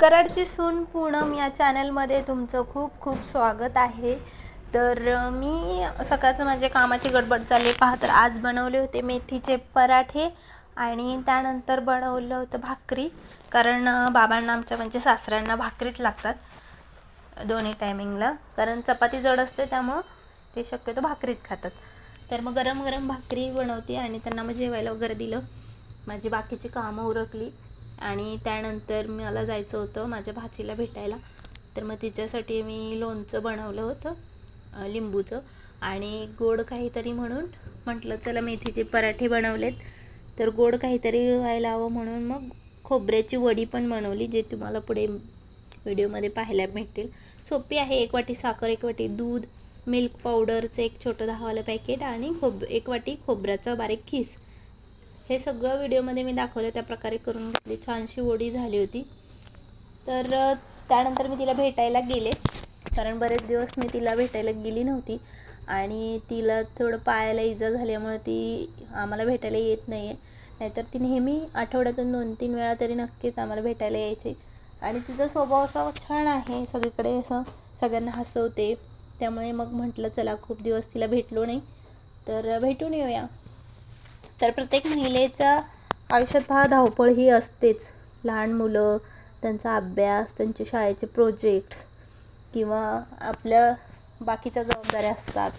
कराडची सून पूनम या चॅनलमध्ये तुमचं खूप खूप स्वागत आहे. तर मी सकाळचं माझ्या कामाची गडबड चालली पहा तर आज बनवले होते मेथीचे पराठे आणि त्यानंतर बनवलं होतं भाकरी. कारण बाबांना आमच्या म्हणजे सासऱ्यांना भाकरीच लागतात दोन्ही टायमिंगला. कारण चपाती जड असते त्यामुळं ते शक्यतो भाकरीच खातात. तर मग गरम गरम भाकरी बनवते आणि त्यांना मग जेवायला वगैरे दिलं. माझी बाकीची कामं उरकली. आणि त्यानंतर मला जायचं होतं माझ्या भाचीला भेटायला. तर मग तिच्यासाठी मी लोणचं बनवलं होतं लिंबूचं. आणि गोड काहीतरी म्हणून म्हटलं चला मेथीचे पराठे बनवलेत. तर गोड काहीतरी व्हायला हवं म्हणून मग खोबऱ्याची वडी पण बनवली जे तुम्हाला पुढे व्हिडिओमध्ये पाहायला भेटतील. सोपी आहे एक वाटी साखर एक वाटी दूध मिल्क पावडरचं एक छोटं दहावालं पॅकेट आणि खोब एक वाटी खोबऱ्याचा बारीक खीस हे सगळं व्हिडिओमध्ये मी दाखवलं त्या प्रकारे करून घेतली. छानशी ओढी झाली होती. तर त्यानंतर मी तिला भेटायला गेले. कारण बरेच दिवस मी तिला भेटायला गेली नव्हती. आणि तिला थोडं पायाला इजा झाल्यामुळे ती आम्हाला भेटायला येत नाही आहे नाहीतर ती नेहमी आठवड्यातून दोन तीन वेळा तरी नक्कीच आम्हाला भेटायला यायची. आणि तिचा स्वभाव असा छान आहे. सगळीकडे असं सगळ्यांना हसवते. त्यामुळे मग म्हटलं चला खूप दिवस तिला भेटलो नाही. तर भेटून येऊया. तर प्रत्येक महिलेच्या आयुष्यात पहा धावपळ ही असतेच. लहान मुलं त्यांचा अभ्यास त्यांचे शाळेचे प्रोजेक्ट्स किंवा आपल्या बाकीच्या जबाबदाऱ्या असतात.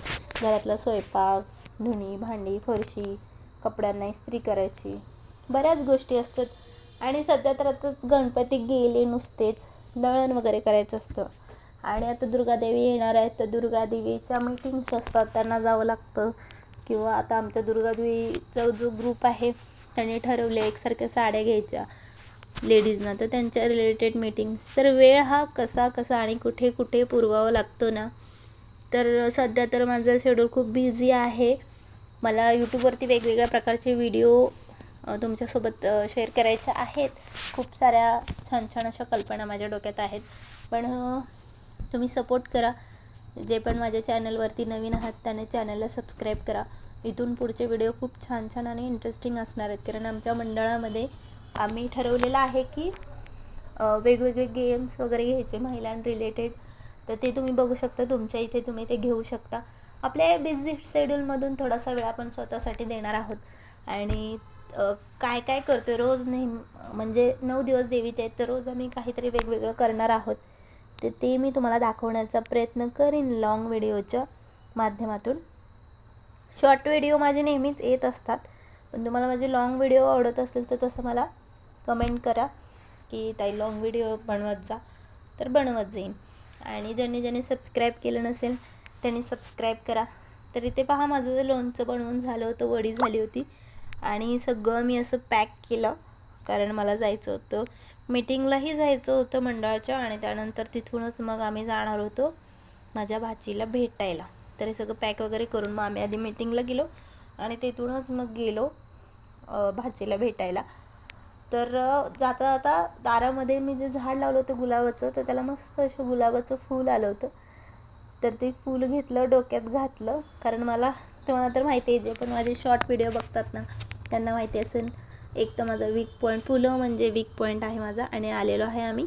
घरातला स्वयंपाक धुणी भांडी फरशी कपड्यांना इस्त्री करायची. बऱ्याच गोष्टी असतात. आणि सध्या तर आताच गणपती गेले नुसतेच. दळण वगैरे करायचं असतं. आणि आता दुर्गादेवी येणार आहेत. तर दुर्गादेवीच्या मीटिंग्स असतात. त्यांना जावं लागतं. किंवा आता आमच्या दुर्गादेवीचा जो ग्रुप आहे त्यांनी ठरवले एकसारख्या साड्या घ्यायच्या लेडीजना तर त्यांच्या रिलेटेड मीटिंग तर वेळ हा कसा कसा आणि कुठे कुठे पुरवावा लागतो ना? तर सध्या तर माझं शेड्यूल खूप बिझी आहे. मला यूट्यूबवरती वेगवेगळ्या प्रकारचे व्हिडिओ तुमच्यासोबत शेअर करायच्या आहेत. खूप साऱ्या छान छान अशा कल्पना माझ्या डोक्यात आहेत. पण तुम्ही सपोर्ट करा. जे पण माझ्या चॅनलवरती नवीन आहात त्याने चॅनलला सबस्क्राईब करा. इथून पुढचे व्हिडिओ खूप छान छान आणि इंटरेस्टिंग असणार आहेत. कारण आमच्या मंडळामध्ये आम्ही ठरवलेलं आहे की वेगवेगळे गेम्स वगैरे घ्यायचे महिलां रिलेटेड तर ते तुम्ही बघू शकता तुमच्या इथे तुम्ही ते घेऊ शकता. आपल्या बिझी शेड्यूलमधून थोडासा वेळ आपण स्वतःसाठी देणार आहोत. आणि काय काय करतो आहे रोज नेहमी म्हणजे नऊ दिवस देवीचे आहेत तर रोज आम्ही काहीतरी वेगवेगळं करणार आहोत. तर ते मी तुम्हाला दाखवण्याचा प्रयत्न करीन लॉंग व्हिडिओच्या माध्यमातून. शॉर्ट व्हिडिओ माझे नेहमीच येत असतात. पण तुम्हाला माझे लाँग व्हिडिओ आवडत असेल तर तसं मला कमेंट करा की ताई लाँग व्हिडिओ बनवत जा. तर बनवत जाईन. आणि ज्यांनी ज्यांनी सबस्क्राईब केलं नसेल त्यांनी सबस्क्राईब करा. तर इथे पहा माझं जे लोणचं बनवून झालं होतं वडी झाली होती. आणि सगळं मी असं पॅक केलं कारण मला जायचं होतं. मीटिंगलाही जायचं होतं मंडळाच्या आणि त्यानंतर तिथूनच मग आम्ही जाणार होतो माझ्या भाचीला भेटायला. तर हे सगळं पॅक वगैरे करून मग आम्ही आधी मीटिंगला गेलो आणि तिथूनच मग गेलो भाचीला भेटायला. तर जाता जाता दारामध्ये मी जे झाड लावलं होतं गुलाबाचं तर त्याला मस्त असं गुलाबाचं फूल आलं होतं. तर ते फूल घेतलं डोक्यात घातलं. कारण मला तुम्हाला तर माहिती आहे जे पण माझे शॉर्ट व्हिडिओ बघतात ना त्यांना माहिती असेल. एक तर माझा वीक पॉईंट फुलं म्हणजे वीक पॉईंट आहे माझा आणि आलेलो आहे आम्ही.